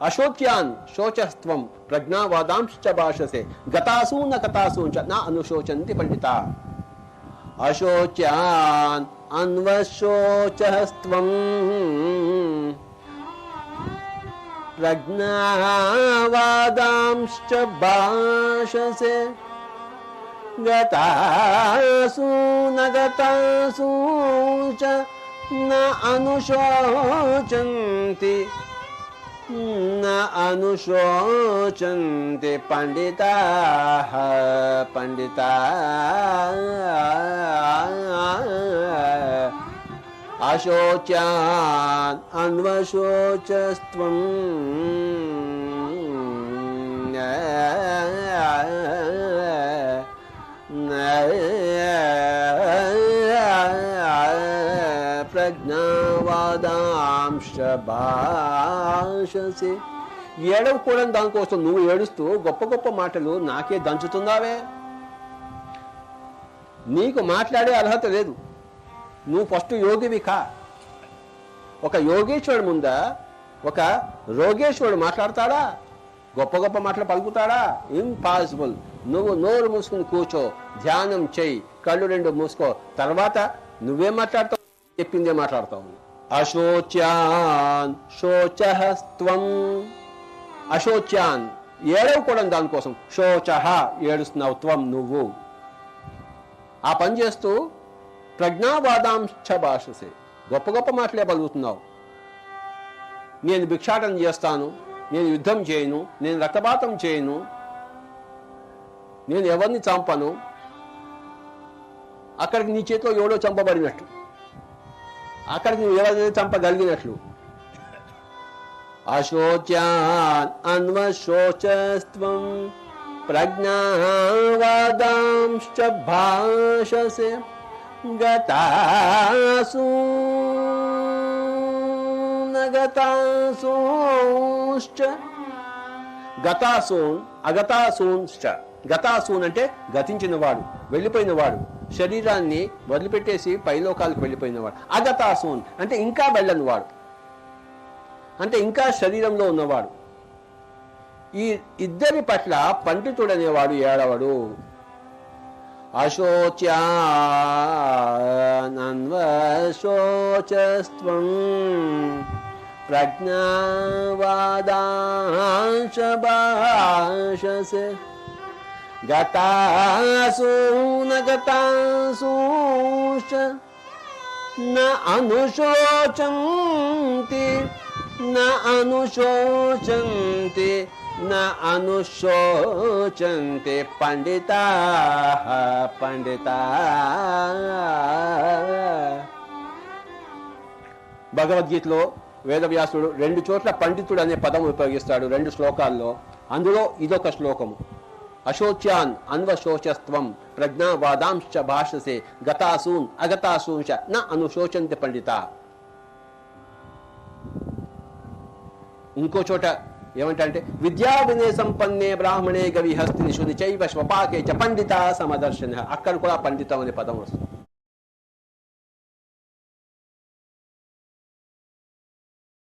అశోచ్యాన్ శోచస్త్వం ప్రజ్ఞావాదాంశ్చ భాషసే గతాసూన కథాసూన్ చ నా అనుశోచంతి పండిత అశోచ్యాన్ అన్వశోచస్త్వం ప్రజ్ఞావాదాంశ్చ భాషసే గతాసు నగతాసు చ న అనుశోచంతి न अनुशोचन्ति पण्डिताः पण्डिता। अशोच अन्वशोचस्त्वम्। ప్రజ్ఞావాదాంశ భాషసి. ఏడవకూడని దానికోసం నువ్వు ఏడుస్తూ గొప్ప గొప్ప మాటలు నాకే దంచుతున్నావే? నీకు మాట్లాడే అర్హత లేదు. నువ్వు ఫస్ట్ యోగివి కా. ఒక యోగేశ్వరుడు ముందా? ఒక రోగేశ్వరుడు మాట్లాడతాడా? గొప్ప గొప్ప మాటలు పలుకుతాడా? ఇంపాసిబుల్. నువ్వు నోరు మూసుకుని కూర్చో ధ్యానం చెయ్యి కళ్ళు రెండు మూసుకో. తర్వాత నువ్వేం మాట్లాడతావు? చెప్పిందే ఉంది అశోచ్యాన్ శోచస్త్వం అశోచ్యాన్ ఏడవకూడదు దానికోసం. శోచహ ఏడుస్తున్నావు త్వం నువ్వు. ఆ పని చేస్తూ ప్రజ్ఞావాదాంశ భాషసే. గొప్ప గొప్ప మాటలే పలుకుతున్నావు. నేను భిక్షాటన చేస్తాను నేను యుద్ధం చేయను నేను రక్తపాతం చేయను నేను ఎవరిని చంపను? అక్కడికి నీ చేతిలో ఎవడో చంపబడినట్టు. అక్కడికి నువ్వు ఎవరిని చంపగలిగినట్లు? అశోచ్యాన్ అన్వశోచస్త్వం ప్రజ్ఞావాదాంశ్చ భాషసే గతాసు గతాసూశ్చ గతాసూన్ అగతాసూన్శ్చ. గతాసూన్ అంటే గతించిన వాడు వెళ్ళిపోయిన వాడు శరీరాన్ని వదిలిపెట్టేసి పైలోకాలకు వెళ్ళిపోయినవాడు. అగతాసూన్ అంటే ఇంకా వెళ్ళని వాడు అంటే ఇంకా శరీరంలో ఉన్నవాడు. ఈ ఇద్దరి పట్ల పండితుడనేవాడు ఏడవడు. అశోచ్యాన్వశోచస్వం ప్రజ్ఞావాదాశ భాషసే. గతాసూన గతాసూష న అనుశోచంతి న అనుశోచంతి న అనుశోచంతి పండిత పండిత. భగవద్గీతలో వేదవ్యాసుడు రెండు చోట్ల పండితుడు అనే పదం ఉపయోగిస్తాడు రెండు శ్లోకాల్లో. అందులో ఇదొక శ్లోకము. అశోచ్యాన్ అన్వశోచస్త్వం ప్రజ్ఞావాదాంశ భాషసే గతాసూన్ అగతాసూంశ న అనుశోచంతి పండిత. ఇంకో చోట ఏమంటే విద్యా వినయ సంపన్నే బ్రాహ్మణే గవి హస్తిని శుని చైవ స్వపాకే చ పండిత సమదర్శన. అక్కడ కూడా పండితం అనే పదం వస్తుంది.